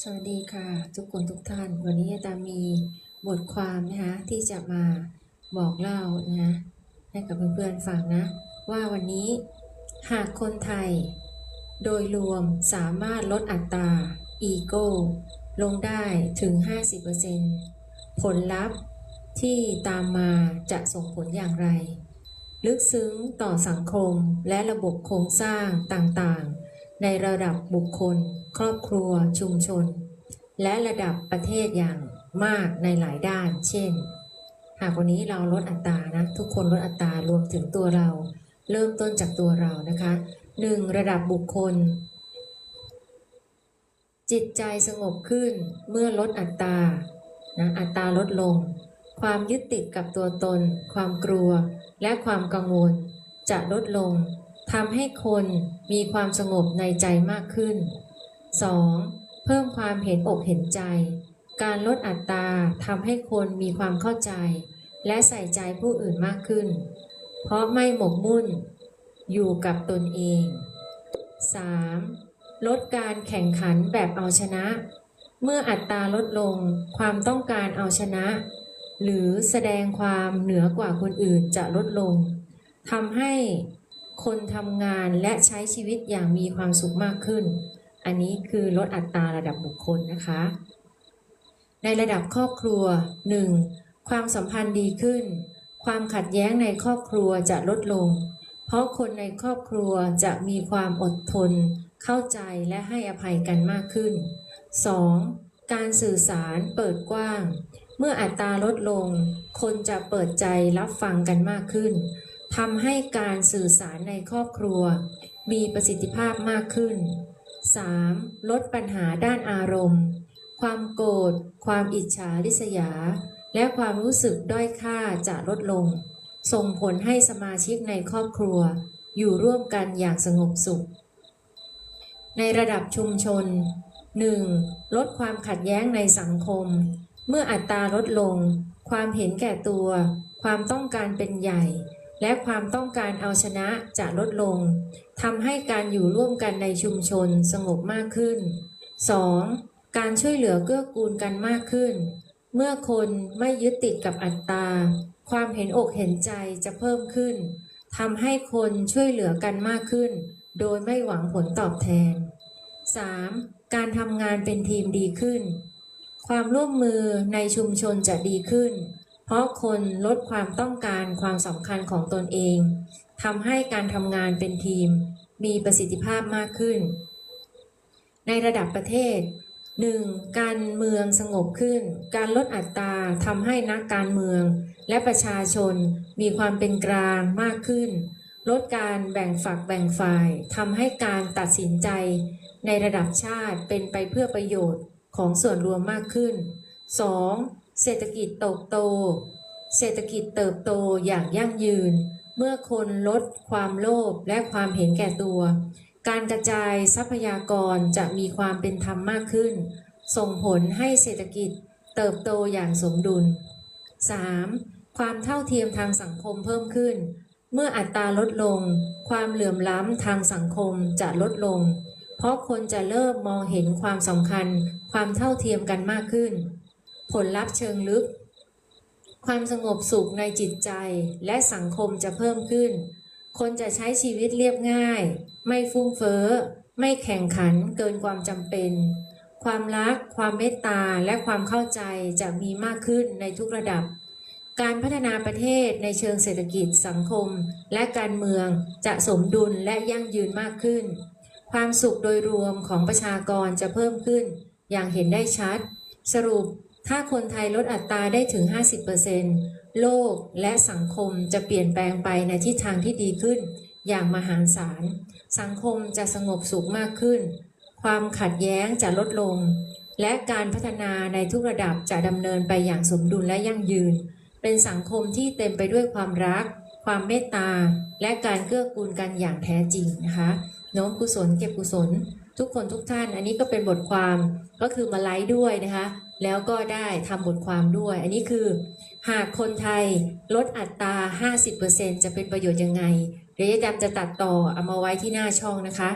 สวัสดีค่ะทุกคนทุกท่าน วันนี้อาจารย์มีบทความนะคะที่จะมาบอกเล่านะให้กับเพื่อนๆฟังนะ ว่าวันนี้หากคนไทย โดยรวมสามารถลดอัตราอีโก้ลงได้ถึง 50%ผลลัพธ์ที่ตามมาจะส่งผลอย่างไร ลึกซึ้งต่อสังคมและระบบโครงสร้างต่างๆ ในระดับบุคคล ครอบครัว ชุมชน และระดับประเทศอย่างมากในหลายด้าน เช่น หากวันนี้เราลดอัตรานะทุกคนลดอัตรารวมถึงตัวเรา เริ่มต้นจากตัวเรานะคะ 1. ระดับบุคคล จิตใจสงบขึ้นเมื่อลดอัตรานะอัตราลดลง ความยึดติดกับตัวตน ความกลัว และความกังวล จะลดลง ทำให้คนมีความสงบในใจมากขึ้น 2. เพิ่มความเห็นอกเห็นใจ การลดอัตราทำให้คนมีความเข้าใจ และใส่ใจผู้อื่นมากขึ้น เพราะไม่หมกมุ่น อยู่กับตนเอง 3. ลดการแข่งขันแบบเอาชนะ เมื่ออัตราลดลงความต้องการเอาชนะ หรือแสดงความเหนือกว่าคนอื่นจะลดลงทำให้ คนทำงานและใช้ชีวิตอย่างมีความสุขมากขึ้น อันนี้คือลดอัตราระดับบุคคลนะคะ ในระดับครอบครัว 1. ความสัมพันธ์ดีขึ้น ความขัดแย้งในครอบครัวจะลดลง เพราะคนในครอบครัวจะมีความอดทน เข้าใจและให้อภัยกันมากขึ้น 2. การสื่อสารเปิดกว้าง เมื่ออัตราลดลง คนจะเปิดใจรับฟังกันมากขึ้น ทำให้การสื่อสารในครอบครัว มีประสิทธิภาพมากขึ้น 3. ลดปัญหาด้านอารมณ์ ความโกรธ ความอิจฉาริษยา และความรู้สึกด้อยค่าจะลดลง ส่งผลให้สมาชิกในครอบครัว อยู่ร่วมกันอย่างสงบสุข ในระดับชุมชน 1. ลดความขัดแย้งในสังคม เมื่ออัตราลดลง ความเห็นแก่ตัว ความต้องการเป็นใหญ่ และความต้องการเอาชนะจะลดลงทำให้การอยู่ร่วมกันในชุมชนสงบมากขึ้น 2. การช่วยเหลือเกื้อกูลกันมากขึ้น เมื่อคนไม่ยึดติดกับอัตราความเห็นอกเห็นใจจะเพิ่มขึ้นทำให้คนช่วยเหลือกันมากขึ้น โดยไม่หวังผลตอบแทน 3. การทำงานเป็นทีมดีขึ้น ความร่วมมือในชุมชนจะดีขึ้น เพราะคนลดความต้องการความสำคัญของตนเองทำให้การทำงานเป็นทีม มีประสิทธิภาพมากขึ้น ในระดับประเทศ 1. การเมืองสงบขึ้น การลดอัตราทำให้นักการเมือง และประชาชนมีความเป็นกลางมากขึ้น ลดการแบ่งฝักแบ่งฝ่ายทำให้การตัดสินใจ ในระดับชาติเป็นไปเพื่อประโยชน์ของส่วนรวมมากขึ้น 2. เศรษฐกิจเติบโต เศรษฐกิจเติบโตอย่างยั่งยืน เมื่อคนลดความโลภและความเห็นแก่ตัว การกระจายทรัพยากรจะมีความเป็นธรรมมากขึ้น ส่งผลให้เศรษฐกิจเติบโตอย่างสมดุล 3. ความเท่าเทียมทางสังคมเพิ่มขึ้น เมื่ออัตราลดลง ความเหลื่อมล้ำทางสังคมจะลดลง เพราะคนจะเริ่มมองเห็นความสำคัญ ความเท่าเทียมกันมากขึ้น ผลลัพธ์เชิงลึก ความสงบสุขในจิตใจและสังคมจะเพิ่มขึ้น คนจะใช้ชีวิตเรียบง่าย ไม่ฟุ่มเฟ้อ ไม่แข่งขันเกินความจำเป็น ความรัก ความเมตตา และความเข้าใจจะมีมากขึ้นในทุกระดับการพัฒนาประเทศในเชิงเศรษฐกิจสังคม และการเมืองจะสมดุลและยั่งยืนมากขึ้น ความสุขโดยรวมของประชากรจะเพิ่มขึ้น อย่างเห็นได้ชัด สรุป ถ้าคนไทยลดอัตราได้ถึง 50%โลกและสังคมจะเปลี่ยนแปลงไปในทิศทางที่ดีขึ้น อย่างมหาศาล สังคมจะสงบสุขมากขึ้น ความขัดแย้งจะลดลง และการพัฒนาในทุกระดับจะดำเนินไปอย่างสมดุลและยั่งยืน เป็นสังคมที่เต็มไปด้วยความรัก ความเมตตา และการเกื้อกูลกันอย่างแท้จริงนะคะโน้มกุศลเก็บกุศล ทุกคนทุกท่าน อันนี้ก็เป็นบทความก็คือมาไลฟ์ด้วยนะคะ แล้วก็ได้ทำบทความด้วย อันนี้คือ หากคนไทยลดอัตรา 50%จะเป็นประโยชน์ยังไง เดี๋ยวจารย์จะตัดต่อเอามาไว้ที่หน้าช่องนะคะ